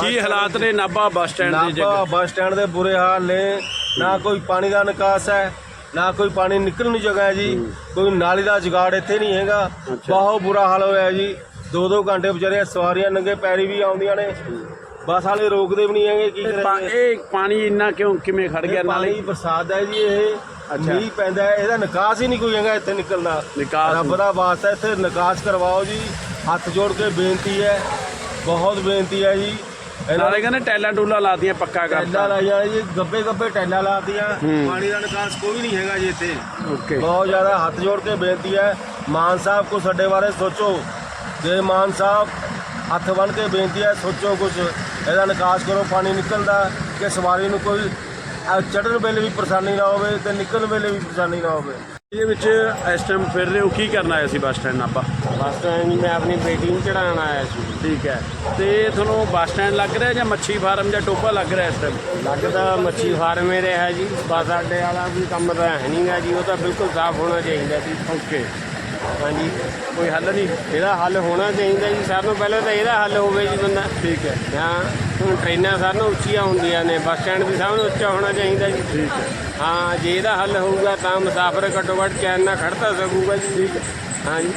ਕੀ ਹਾਲਾਤ ਨੇ Nabha bus stand ਦੀ ਨਾਭਾ ਬੱਸ ਸਟੈਂਡ ਦੇ ਬੁਰੇ ਹਾਲ ਨੇ। ਨਾ ਕੋਈ ਪਾਣੀ ਦਾ ਨਿਕਾਸ ਹੈ ਨਾ ਕੋਈ ਪਾਣੀ ਨਿਕਲਣ ਨੂੰ ਜਗ੍ਹਾ ਹੈ ਜੀ। ਕੋਈ ਨਾਲੀ ਦਾ ਜੁਗਾੜ ਇੱਥੇ ਨਹੀਂ ਹੈਗਾ। ਬਹੁਤ ਬੁਰਾ ਹਾਲ ਹੋਇਆ ਜੀ। ਦੋ ਦੋ ਘੰਟੇ ਵਿਚਾਰੇ ਸਵਾਰੀਆਂ ਨੰਗੇ ਪੈਰੀ ਵੀ ਆਉਂਦੀਆਂ ਨੇ। ਬੱਸ ਵਾਲੇ ਰੋਕਦੇ ਵੀ ਨਹੀਂ ਹੈਗੇ ਕੀ ਇਹ ਪਾ- ਕਰੇ ਇਹ ਪਾਣੀ ਇੰਨਾ ਕਿਉਂ ਕਿਵੇਂ ਖੜ ਗਿਆ ਨਾਲੇ? ਪਾਣੀ ਬਰਸਾਤ ਹੈ ਜੀ ਇਹ। ਮੀਂਹ ਪੈਂਦਾ ਇਹਦਾ ਨਿਕਾਸ ਹੀ ਨਹੀਂ ਕੋਈ ਹੈਗਾ ਇੱਥੇ ਨਿਕਲਣਾ। ਨਿਕਾਸ ਰੱਬ ਦਾ ਵਾਸਤਾ ਇੱਥੇ ਨਿਕਾਸ ਕਰਵਾਓ ਜੀ। ਹੱਥ ਜੋੜ ਕੇ ਬੇਨਤੀ ਹੈ। ਬਹੁਤ ਬੇਨਤੀ ਹੈ ਜੀ। ਨਾਲੇ ਕਹਿੰਦੇ ਟੈਲਾਂ ਟੂਲਾਂ ਲਾਤੀਆਂ ਪੱਕਾ ਟੈਲਾ ਕਰਤਾ ਲਾਈਆਂ ਜੀ ਗੱਬੇ ਗੱਬੇ ਟੈਲਾ ਲਾਤੀਆਂ। ਪਾਣੀ ਦਾ ਨਿਕਾਸ ਕੋਈ ਨਹੀਂ ਹੈਗਾ ਜੀ ਇੱਥੇ। ਓਕੇ। ਬਹੁਤ ਜ਼ਿਆਦਾ ਹੱਥ ਜੋੜ ਕੇ ਬੇਨਤੀ ਹੈ ਮਾਨ ਸਾਹਿਬ ਕੋ ਸਾਡੇ ਬਾਰੇ ਸੋਚੋ। ਜੇ ਮਾਨ ਸਾਹਿਬ ਹੱਥ ਬਨ ਕੇ ਬੇਨਤੀ ਹੈ ਸੋਚੋ ਕੁਝ ਇਹਦਾ ਨਿਕਾਸ ਕਰੋ ਪਾਣੀ ਨਿਕਲਦਾ ਕਿ ਸਵਾਰੀ ਨੂੰ ਕੋਈ ਚੜਨ ਵੇਲੇ ਵੀ ਪਰੇਸ਼ਾਨੀ ਨਾ ਹੋਵੇ ਤੇ ਨਿਕਲਣ ਵੇਲੇ ਵੀ ਪਰੇਸ਼ਾਨੀ ਨਾ ਹੋਵੇ। ਇਹਦੇ ਵਿੱਚ ਇਸ ਟਾਈਮ ਫਿਰ ਰਹੇ ਹੋ ਕੀ ਕਰਨ ਆਏ ਸੀ ਬੱਸ ਸਟੈਂਡ ਨਾਭਾ ਬਸ ਟਾਈਮ ਮੈਂ ਆਪਣੀ ਬੇਟੀ ਨੂੰ ਚੜਾਉਣ ਆਇਆ ਸੀ। ਠੀਕ ਹੈ। ਤੇ ਤੁਹਾਨੂੰ ਬੱਸ ਸਟੈਂਡ ਲੱਗ ਰਿਹਾ ਜਾਂ ਮੱਛੀ ਫਾਰਮ ਜਾਂ ਟੋਪਾ ਲੱਗ ਰਿਹਾ ਇਸ ਟਾਈਮ ਲੱਗਦਾ ਮੱਛੀ ਫਾਰਮ ਹੀ ਰਿਹਾ ਜੀ। ਬਸ ਅੱਡੇ ਵਾਲਾ ਵੀ ਕੰਮ ਤਾਂ ਹੈ ਨਹੀਂਗਾ ਜੀ ਉਹ ਤਾਂ ਬਿਲਕੁਲ ਸਾਫ਼ ਹੋਣਾ ਚਾਹੀਦਾ ਸੀ। ਓਕੇ ਹਾਂਜੀ ਕੋਈ ਹੱਲ ਨਹੀਂ। ਇਹਦਾ ਹੱਲ ਹੋਣਾ ਚਾਹੀਦਾ ਜੀ। ਸਾਰਿਆਂ ਤੋਂ ਪਹਿਲਾਂ ਤਾਂ ਇਹਦਾ ਹੱਲ ਹੋਵੇ ਜੀ ਬੰਦਾ। ਠੀਕ ਹੈ। ਹਾਂ ਹੁਣ ਟ੍ਰੇਨਾਂ ਸਾਰਿਆਂ ਨਾਲੋਂ ਉੱਚੀਆਂ ਹੁੰਦੀਆਂ ਨੇ। ਬੱਸ ਸਟੈਂਡ ਵੀ ਸਭ ਨੂੰ ਉੱਚਾ ਹੋਣਾ ਚਾਹੀਦਾ ਜੀ। ਠੀਕ ਹੈ। ਹਾਂ ਜੇ ਇਹਦਾ ਹੱਲ ਹੋਊਗਾ ਤਾਂ ਮੁਸਾਫਰ ਘੱਟੋ ਘੱਟ ਚੈਨ ਨਾਲ ਖੜਤਾ ਸਕੂਗਾ ਜੀ। ਠੀਕ ਹੈ। ਹਾਂ ਜੀ